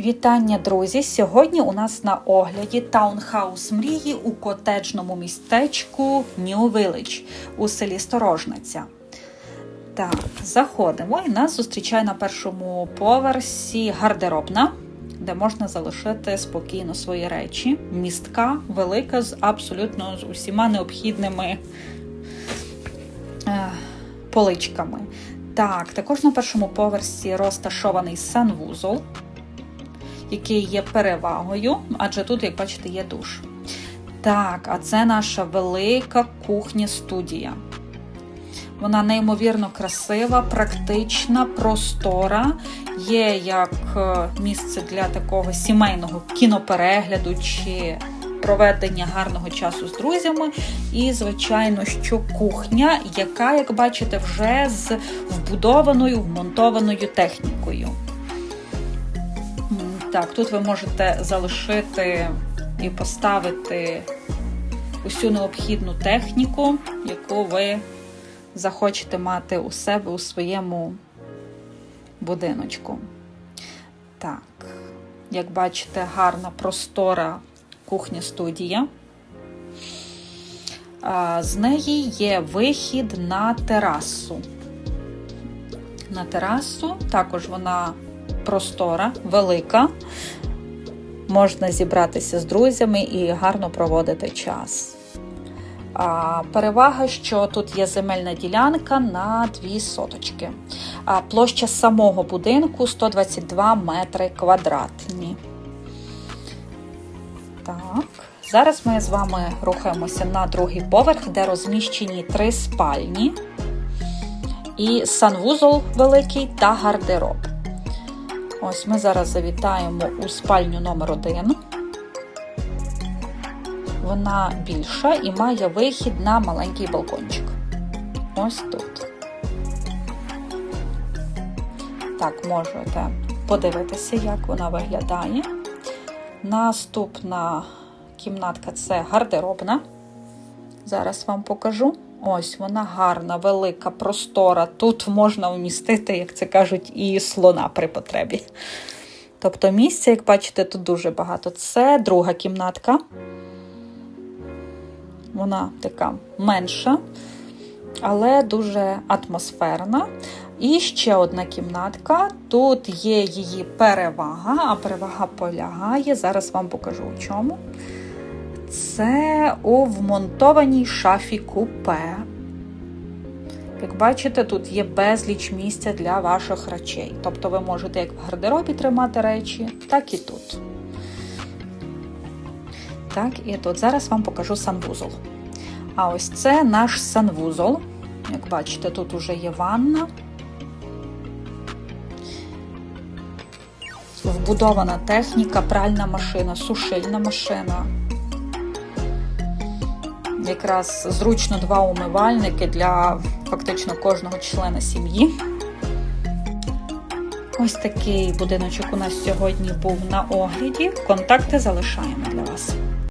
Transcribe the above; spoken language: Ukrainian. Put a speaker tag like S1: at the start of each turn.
S1: Вітання, друзі! Сьогодні у нас на огляді таунхаус мрії у котеджному містечку Village у селі Сторожниця. Так, заходимо і нас зустрічає на першому поверсі гардеробна, де можна залишити спокійно свої речі. Містка велика з абсолютно з усіма необхідними е, поличками. Так, також на першому поверсі розташований санвузол який є перевагою, адже тут, як бачите, є душ. Так, а це наша велика кухня-студія. Вона неймовірно красива, практична, простора. Є як е, місце для такого сімейного кіноперегляду чи проведення гарного часу з друзями. І, звичайно, що кухня, яка, як бачите, вже з вбудованою, вмонтованою технікою. Так, тут ви можете залишити і поставити усю необхідну техніку, яку ви захочете мати у себе у своєму будиночку. Так, як бачите, гарна простора кухня-студія. З неї є вихід на терасу. На терасу також вона простора, велика. Можна зібратися з друзями і гарно проводити час. А, Перевага, що тут є земельна ділянка на дві соточки. А Площа самого будинку 122 метри квадратні. Так, зараз ми з вами рухаємося на другий поверх, де розміщені три спальні, і санвузол великий та гардероб. Ось ми зараз завітаємо у спальню номер 1 Вона більша і має вихід на маленький балкончик. Ось тут. Так, можете подивитися, як вона виглядає. Наступна кімнатка це гардеробна. Зараз вам покажу. Ось вона гарна, велика, простора. Тут можна вмістити, як це кажуть, і слона при потребі. Тобто місця, як бачите, тут дуже багато. Це друга кімнатка. Вона така менша, але дуже атмосферна. І ще одна кімнатка. Тут є її перевага, а перевага полягає. Зараз вам покажу у чому. Це у вмонтованій шафі купе. Як бачите, тут є безліч місця для ваших речей. Тобто ви можете як в гардеробі тримати речі, так і тут. Так, і тут. Зараз вам покажу санвузол. А ось це наш санвузол. Як бачите, тут уже є ванна. Вбудована техніка, пральна машина, сушильна машина якраз зручно два умивальники для фактично кожного члена сім'ї. Ось такий будиночок у нас сьогодні був на огляді. Контакти залишаємо для вас.